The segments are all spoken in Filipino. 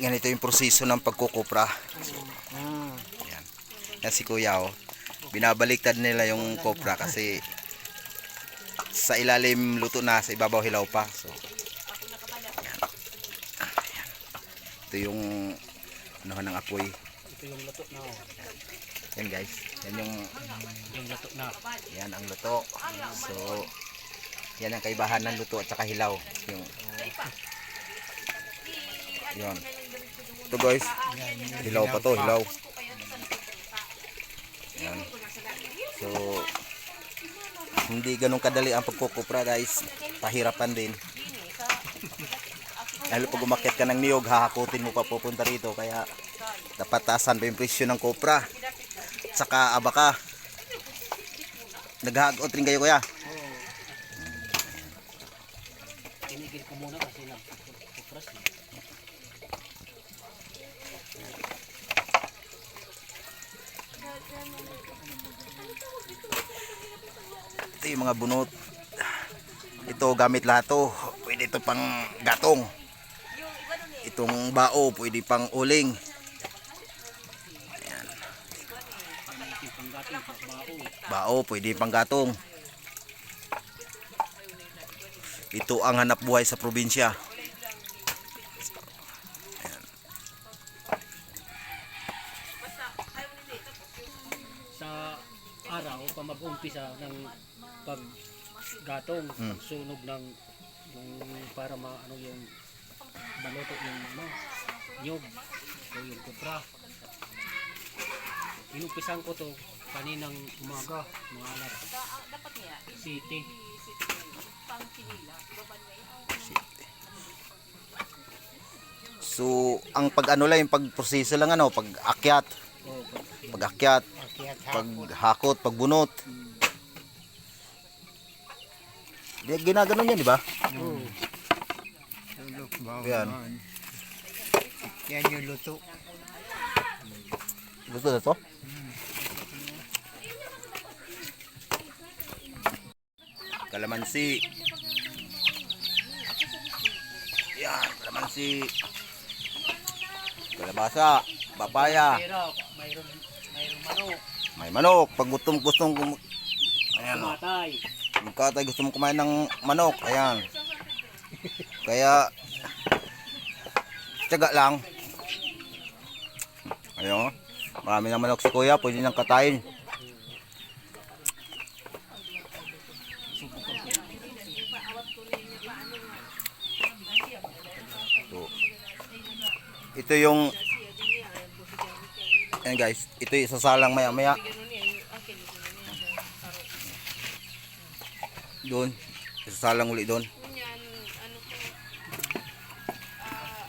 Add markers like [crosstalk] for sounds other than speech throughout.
ganito yung proseso ng pagkukupra. Yan. Yan si Kuya oh. Binabaliktad nila yung kopra kasi sa ilalim luto na, sa ibabaw hilaw pa. So, yan. Ito yung ano ng apoy. Ito yung luto na. oh. Yan guys. Yan yung Yung luto na. yan ang luto. So, yan ang kaibahan ng luto at saka hilaw. Yung Yan. Ito guys, hilaw pa to, hilaw. Yan. So, hindi ganun kadali ang pagkukupra guys. Pahirapan din. Lalo pag umakyat ka ng niyog, hahakutin mo pa pupunta rito. Kaya, dapat taasan pa yung presyo ng kopra. Saka abaka. Naghahagot rin kayo kuya. Tinigil ko muna kasi nagpupras. Ito yung mga bunot. Ito gamit lahat to. Pwede ito pang gatong. Itong bao pwede pang uling. Ayan. Bao pwede pang gatong. Ito ang hanap buhay sa probinsya. Pa mag-umpisa ng paggatong, Mm. sunog ng yung para maano yung maluto yung ano, nyog o yung kupra. Inumpisan ko to kaninang umaga, mga alas city. So, ang pag ano lang, yung pagproseso lang ano, pag akyat, O, pag akyat, pag hakot, pag bunot. Di ginaganon yan, di ba? oh, Yan. Yan yung luto. Gusto na to? Kalamansi. Yan, kalamansi. Kalabasa, papaya, mayroon mayroon manok, may manok. Pag gutom gustong kum... Ayan, oh. matay. Magkatay gusto mo kumain ng manok. Ayan. Kaya, tiyaga lang. Ayun. Marami ng manok si kuya. Pwede niyang katayin. Ito yung Ayan guys, ito yung isasalang maya maya. Doon. Isasalang uli doon. Ah,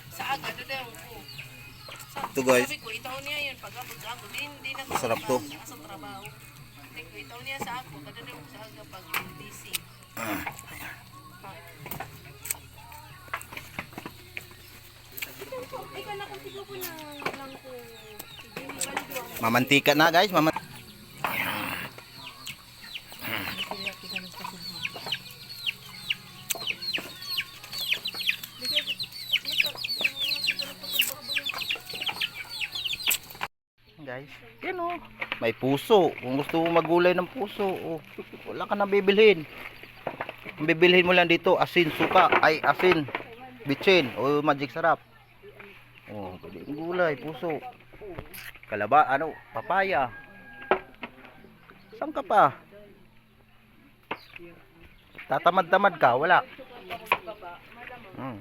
Ito, guys. Na Masarap to. Itaw niya sa ako, kada daw sa aga pag busy. Ay, Mamantika na guys, maman Guys, yan oh. May puso. Kung gusto mo magulay ng puso, oh, wala ka nang bibilhin. Ang bibilhin mo lang dito, asin, suka, ay asin, bitchin, o magic sarap. Oh, pwede gulay, puso. Kalaba, ano, papaya. Saan ka pa? Tatamad-tamad ka, wala. Hmm.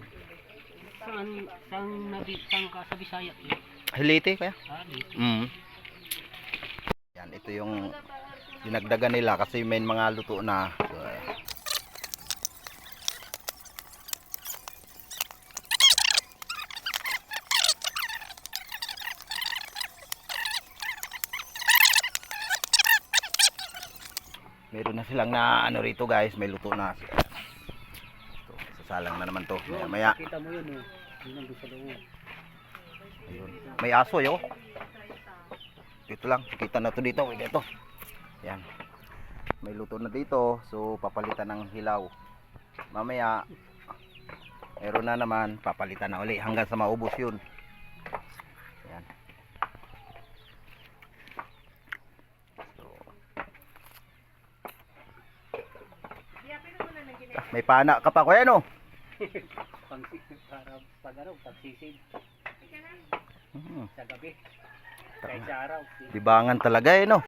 Saan saan nabi saan ka sa Bisaya? Hiliti kaya? Ah. Mm. Yan, ito yung dinagdagan nila kasi may mga luto na. So, Meron na silang na ano rito guys, may luto na. Ito, sasalang na naman to. Maya, maya. Kita mo yun oh. Yun sa loob. Ayun. May aso yo. Dito lang, kita na to dito, dito. Yan. May luto na dito, so papalitan ng hilaw. Mamaya Meron na naman, papalitan na uli hanggang sa maubos yun. Yan. So, may pana ka pa, kuya no? [laughs] Pang, para pag ano, pagsisid Hmm, sa gabi. Kahit sa araw. libangan talaga eh no?